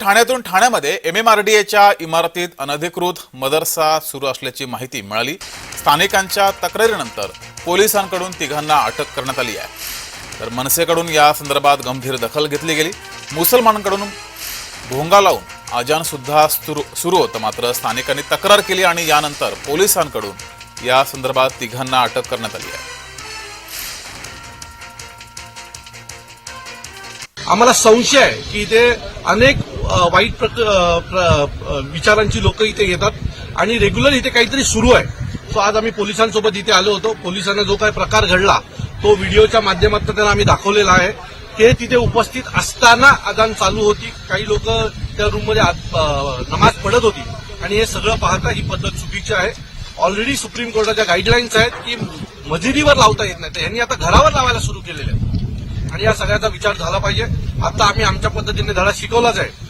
ठाण्यातून ठाण्यामध्ये M M R D एच्या इमारतीत अनधिकृत मदरसा सुरू असल्याची माहिती मिळाली. स्थानिकांच्या तक्रारीनंतर पोलिसांकडून तिघांना अटक करण्यात आली आहे. तर मनसेकडून या संदर्भात गंभीर दखल घेतली गेली. मुसलमानांकडून भोंगा लावून अजान सुद्धा सुरू सुरू होतं. मात्र स्थानिकांनी तक्रार केली आणि यानंतर पोलिसांकडून या संदर्भात तिघांना अटक करण्यात आली आहे. आम्हाला संशय आहे की इथे अनेक वाईट प्रक- प्र- विचारांची लोक इथे येतात आणि रेग्युलर इथे काहीतरी सुरू आहे. सो आज आम्ही पोलिसांसोबत इथे आलो होतो. पोलिसांना जो काही प्रकार घडला तो व्हिडिओच्या माध्यमातून त्यांना आम्ही दाखवलेला आहे. ते तिथे उपस्थित असताना आदान चालू होती. काही लोक त्या रूममध्ये आत- नमाज पडत होती. आणि हे सगळं पाहता ही पद्धत चुकीची आहे. ऑलरेडी सुप्रीम कोर्टाच्या गाईडलाईन्स आहेत की मजिदीवर लावता येत नाही. तर यांनी आता घरावर लावायला सुरू केलेले आहे आणि या सगळ्याचा विचार झाला पाहिजे. आता आम्ही आमच्या पद्धतीने धडा शिकवलाच आहे.